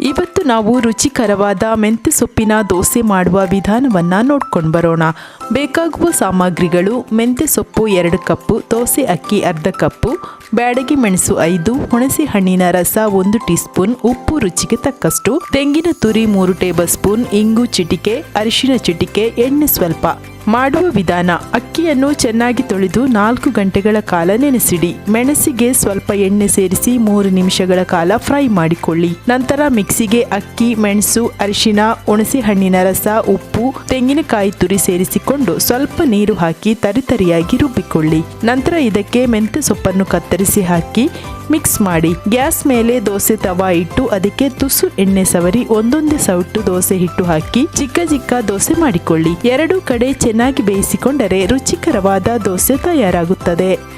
ಇವತ್ತು ನಾವು ರುಚಿಕರವಾದ ಮೆಂತ್ಯ ಸೊಪ್ಪಿನ ದೋಸೆ ಮಾಡುವ ವಿಧಾನವನ್ನು ನೋಡ್ಕೊಂಡು ಬರೋಣ. ಬೇಕಾಗುವ ಸಾಮಗ್ರಿಗಳು, ಮೆಂತ್ಯ ಸೊಪ್ಪು ಎರಡು ಕಪ್ಪು, ದೋಸೆ ಅಕ್ಕಿ ಅರ್ಧ ಕಪ್ಪು, ಬ್ಯಾಡಗಿ ಮೆಣಸು ಐದು, ಹುಣಸೆ ಹಣ್ಣಿನ ರಸ ಒಂದು ಟೀ ಸ್ಪೂನ್ ಉಪ್ಪು ರುಚಿಗೆ ತಕ್ಕಷ್ಟು, ತೆಂಗಿನ ತುರಿ ಮೂರು ಟೇಬಲ್ ಸ್ಪೂನ್, ಇಂಗು ಚಿಟಿಕೆ, ಅರಿಶಿನ ಚಿಟಿಕೆ, ಎಣ್ಣೆ ಸ್ವಲ್ಪ. ಮಾಡುವ ವಿಧಾನ. ಅಕ್ಕಿಯನ್ನು ಚೆನ್ನಾಗಿ ತೊಳೆದು ನಾಲ್ಕು ಗಂಟೆಗಳ ಕಾಲ ನೆನೆಸಿಡಿ. ಮೆಣಸಿಗೆ ಸ್ವಲ್ಪ ಎಣ್ಣೆ ಸೇರಿಸಿ ಮೂರು ನಿಮಿಷಗಳ ಕಾಲ ಫ್ರೈ ಮಾಡಿಕೊಳ್ಳಿ. ನಂತರ ಮಿಕ್ಸಿಗೆ ಅಕ್ಕಿ, ಮೆಣಸು ಅರಿಶಿನ ಹುಣಸೆ ಹಣ್ಣಿನ ರಸ, ಉಪ್ಪು, ತೆಂಗಿನಕಾಯಿ ತುರಿ ಸೇರಿಸಿಕೊಂಡು ಸ್ವಲ್ಪ ನೀರು ಹಾಕಿ ತರಿತರಿಯಾಗಿ ರುಬ್ಬಿಕೊಳ್ಳಿ. ನಂತರ ಇದಕ್ಕೆ ಮೆಂತ್ಯ ಸೊಪ್ಪನ್ನು ಕತ್ತರಿಸಿ ಹಾಕಿ ಮಿಕ್ಸ್ ಮಾಡಿ ಗ್ಯಾಸ್ ಮೇಲೆ ದೋಸೆ ತವಾ ಇಟ್ಟು ಅದಕ್ಕೆ ತುಸು ಎಣ್ಣೆ ಸವರಿ ಒಂದೊಂದೇ ಸೌಟು ದೋಸೆ ಹಿಟ್ಟು ಹಾಕಿ ಚಿಕ್ಕ ಚಿಕ್ಕ ದೋಸೆ ಮಾಡಿಕೊಳ್ಳಿ. ಎರಡು ಕಡೆ ಚೆನ್ನಾಗಿ ಬೇಯಿಸಿಕೊಂಡರೆ ರುಚಿಕರವಾದ ದೋಸೆ ತಯಾರಾಗುತ್ತದೆ.